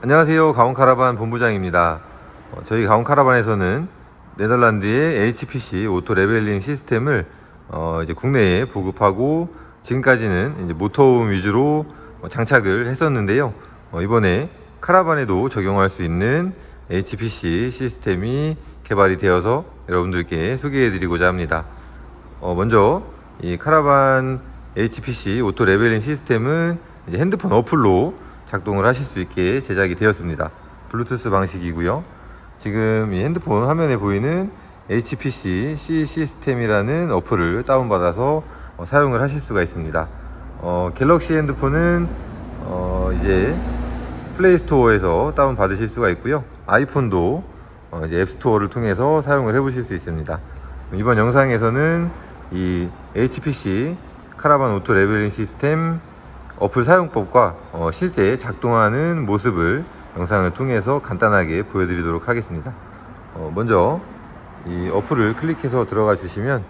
안녕하세요. 강원카라반 본부장입니다. 어, 저희 강원카라반에서는 네덜란드의 HPC 오토 레벨링 시스템을 어, 이제 국내에 보급하고 지금까지는 이제 모터홈 위주로 어, 장착을 했었는데요. 어, 이번에 카라반에도 적용할 수 있는 HPC 시스템이 개발이 되어서 여러분들께 소개해 드리고자 합니다. 어, 먼저 이 카라반 HPC 오토 레벨링 시스템은 핸드폰 어플로 작동을 하실 수 있게 제작이 되었습니다. 블루투스 방식이고요. 지금 이 핸드폰 화면에 보이는 HPC C 시스템이라는 어플을 다운받아서 어, 사용을 하실 수가 있습니다. 어, 갤럭시 핸드폰은 어, 이제 플레이스토어에서 다운 받으실 수가 있고요. 아이폰도 어, 이제 앱스토어를 통해서 사용을 해 보실 수 있습니다. 이번 영상에서는 이 HPC 카라반 오토 레벨링 시스템 어플 사용법과 어, 실제 작동하는 모습을 영상을 통해서 간단하게 보여드리도록 하겠습니다. 어, 먼저 이 어플을 클릭해서 들어가 주시면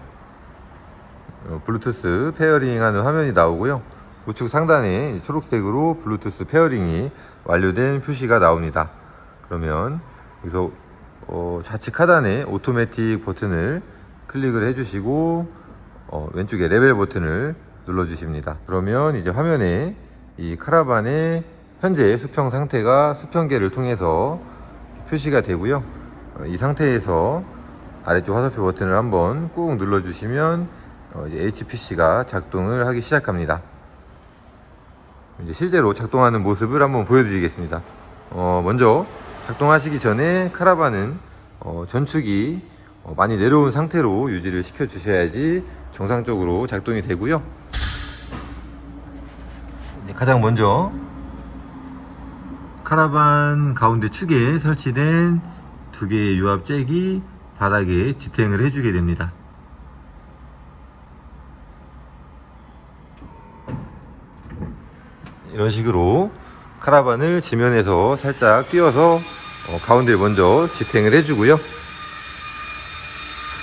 어, 블루투스 페어링하는 화면이 나오고요. 우측 상단에 이 초록색으로 블루투스 페어링이 완료된 표시가 나옵니다. 그러면 여기서 어, 좌측 하단에 오토매틱 버튼을 클릭을 해주시고 어, 왼쪽에 레벨 버튼을 눌러 주십니다. 그러면 이제 화면에 이 카라반의 현재 수평 상태가 수평계를 통해서 표시가 되고요. 어, 이 상태에서 아래쪽 화살표 버튼을 한번 꾹 눌러 주시면 어, HPC가 작동을 하기 시작합니다. 이제 실제로 작동하는 모습을 한번 보여드리겠습니다. 어, 먼저 작동하시기 전에 카라반은 어, 전축이 어, 많이 내려온 상태로 유지를 시켜 주셔야지 정상적으로 작동이 되고요. 가장 먼저 카라반 가운데 축에 설치된 두 개의 유압 잭이 바닥에 지탱을 해주게 됩니다. 이런 식으로 카라반을 지면에서 살짝 띄워서 어, 가운데 먼저 지탱을 해주고요.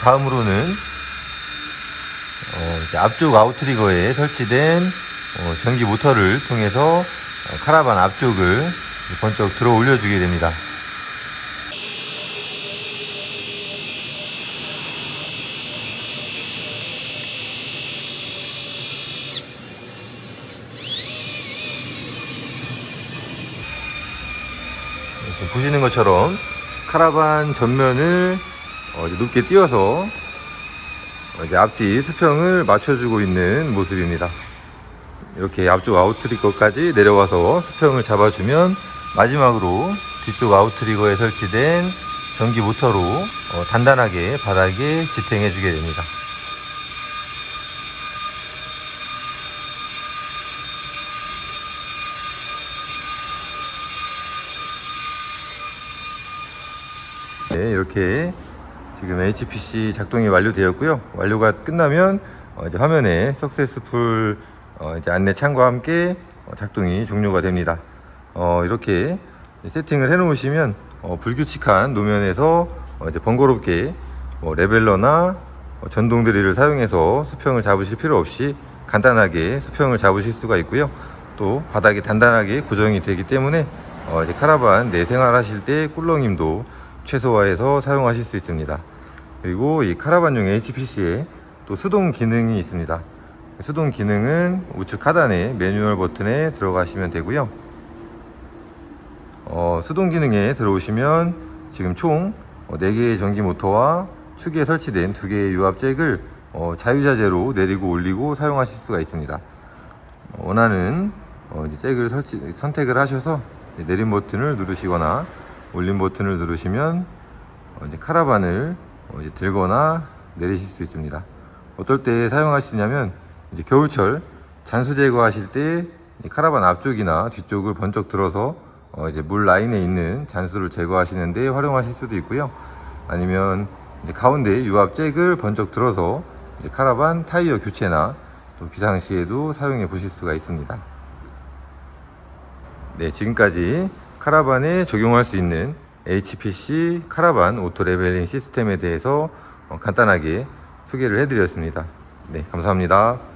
다음으로는 어, 앞쪽 아웃트리거에 설치된 어, 전기 모터를 통해서 어, 카라반 앞쪽을 번쩍 들어 올려주게 됩니다. 지금 보시는 것처럼 카라반 전면을 어, 높게 띄워서 어, 이제 앞뒤 수평을 맞춰주고 있는 모습입니다. 이렇게 앞쪽 아웃트리거까지 내려와서 수평을 잡아주면 마지막으로 뒤쪽 아웃트리거에 설치된 전기 모터로 어, 단단하게 바닥에 지탱해 주게 됩니다. 네, 이렇게 지금 HPC 작동이 완료되었고요. 완료가 끝나면 어, 이제 화면에 석세스풀 어, 이제 안내 창과 함께 어, 작동이 종료가 됩니다. 어, 이렇게 세팅을 해 놓으시면 어, 불규칙한 노면에서 어, 이제 번거롭게 뭐 레벨러나 어, 전동 드릴을 사용해서 수평을 잡으실 필요 없이 간단하게 수평을 잡으실 수가 있고요. 또 바닥이 단단하게 고정이 되기 때문에 어, 이제 카라반 내 생활하실 때 꿀렁임도 최소화해서 사용하실 수 있습니다. 그리고 이 카라반용 HPC에 또 수동 기능이 있습니다. 수동 기능은 우측 하단에 매뉴얼 버튼에 들어가시면 되고요. 어, 수동 기능에 들어오시면 지금 총 4개의 전기 모터와 축에 설치된 2개의 유압 잭을 어, 자유자재로 내리고 올리고 사용하실 수가 있습니다. 어, 원하는 어, 잭을 설치, 선택을 하셔서 내림 버튼을 누르시거나 올림 버튼을 누르시면 어, 이제 카라반을 어, 이제 들거나 내리실 수 있습니다. 어떨 때 사용하시냐면 이제 겨울철 잔수 제거하실 때 카라반 앞쪽이나 뒤쪽을 번쩍 들어서 어, 이제 물 라인에 있는 잔수를 제거하시는데 활용하실 수도 있고요. 아니면 가운데 유압 잭을 번쩍 들어서 카라반 타이어 교체나 또 비상시에도 사용해 보실 수가 있습니다. 네, 지금까지 카라반에 적용할 수 있는 HPC 카라반 오토 레벨링 시스템에 대해서 어, 간단하게 소개를 해드렸습니다. 네, 감사합니다.